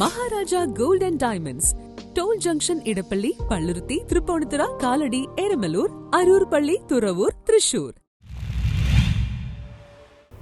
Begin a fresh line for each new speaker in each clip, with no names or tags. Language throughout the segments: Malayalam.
Maharaja gold and diamonds. Toll junction Edappally Palluruthy Tripunithura Kalady Eramalloor Aroor പള്ളി തുറവൂർ തൃശൂർ.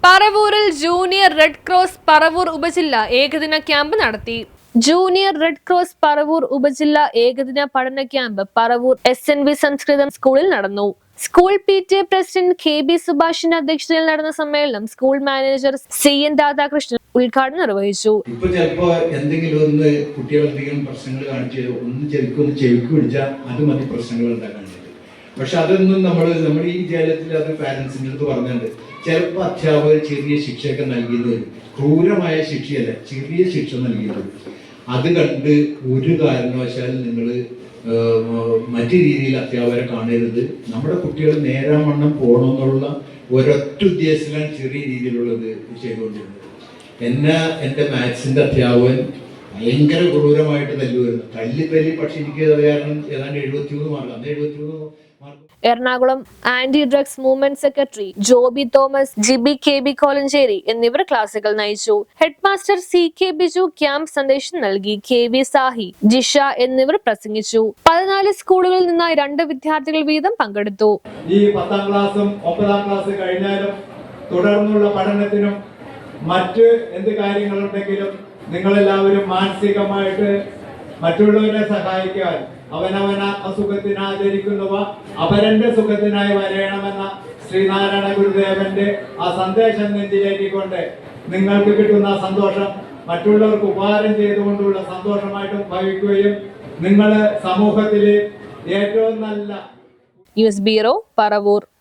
പറവൂരിൽ ജൂനിയർ റെഡ് ക്രോസ് പറവൂർ ഉപജില്ല ഏകദിന ക്യാമ്പ് നടത്തി. ജൂനിയർ റെഡ് ക്രോസ് പറവൂർ ഉപജില്ല ഏകദിന പഠന camp Paravur S N V Sanskrit സ്കൂളിൽ നടന്നു. School P T A president K B സുഭാഷിന്റെ അധ്യക്ഷതയിൽ നടന്ന സമ്മേളനം school manager C N Radhakrishnan ഉദ്ഘാടനം നിർവഹിച്ചു.
ഇപ്പൊ ചിലപ്പോ എന്തെങ്കിലും ഒന്ന് കുട്ടികളെന്തെങ്കിലും പ്രശ്നങ്ങൾ കാണിച്ചു ഒന്ന് ചെവിക്കും ചെവിക്ക് പിടിച്ചാൽ അത് മതി പ്രശ്നങ്ങൾ ഉണ്ടാക്കാൻ പക്ഷെ അതൊന്നും നമ്മൾ നമ്മുടെ ഈ വിദ്യാലയത്തിൽ അത് പാരന്റ്സിന്റെ അടുത്ത് പറഞ്ഞിട്ടുണ്ട്. ചിലപ്പോൾ അധ്യാപകർ ചെറിയ ശിക്ഷയൊക്കെ നൽകിയത് ക്രൂരമായ ശിക്ഷയല്ല ചെറിയ ശിക്ഷ നൽകിയത്. അത് കണ്ട് ഒരു കാരണവശാലും നിങ്ങൾ മറ്റു രീതിയിൽ അധ്യാപകരെ കാണരുത്. നമ്മുടെ കുട്ടികൾ നേരാവണ്ണം പോകണമെന്നുള്ള ഒരൊറ്റ ഉദ്ദേശത്തിലാണ് ചെറിയ രീതിയിലുള്ളത് ചെയ്തുകൊണ്ടിരുന്നത്. എന്നെ എന്റെ മാത്സിന്റെ അധ്യാപകൻ ഭയങ്കര ക്രൂരമായിട്ട് തല്ലുമായിരുന്നു തല്ലി തല്ലി പക്ഷെ എനിക്ക് കാരണം ഏതാണ്ട് എഴുപത്തി മൂന്ന് മാർക്ക്. അന്ന് എഴുപത്തി മൂന്ന്
Ernakulam anti drugs movement secretary Joby Thomas Jiby K B Kolenchery എന്നിവർ ക്ലാസുകൾ നയിച്ചു. Headmaster C K Biju camp സന്ദേശം നൽകി കെ വി സാഹി ജിഷ എന്നിവർ പ്രസംഗിച്ചു. പതിനാല് സ്കൂളുകളിൽ നിന്നായി രണ്ട് വിദ്യാർത്ഥികൾ വീതം പങ്കെടുത്തു.
ഈ പത്താം ക്ലാസ്സും ഒമ്പതാം ക്ലാസ് കഴിഞ്ഞാലും തുടർന്നുള്ള പഠനത്തിനും മറ്റ് എന്ത് കാര്യങ്ങളുണ്ടെങ്കിലും നിങ്ങളെല്ലാവരും മാനസികമായിട്ട് മറ്റുള്ളവരെ സഹായിക്കാൻ അവനവന അസുഖത്തിന് ആചരിക്കുന്നവ അപരന്റെ സുഖത്തിനായി വരയണമെന്ന ശ്രീനാരായണ ഗുരുദേവന്റെ ആ സന്ദേശം നെഞ്ചിലേറ്റിക്കൊണ്ട് നിങ്ങൾക്ക് കിട്ടുന്ന സന്തോഷം മറ്റുള്ളവർക്ക് ഉപകാരം ചെയ്തുകൊണ്ടുള്ള സന്തോഷമായിട്ടും ഭവിക്കുകയും നിങ്ങൾ സമൂഹത്തിൽ ഏറ്റവും നല്ല
ന്യൂസ് ബ്യൂറോ പറവൂർ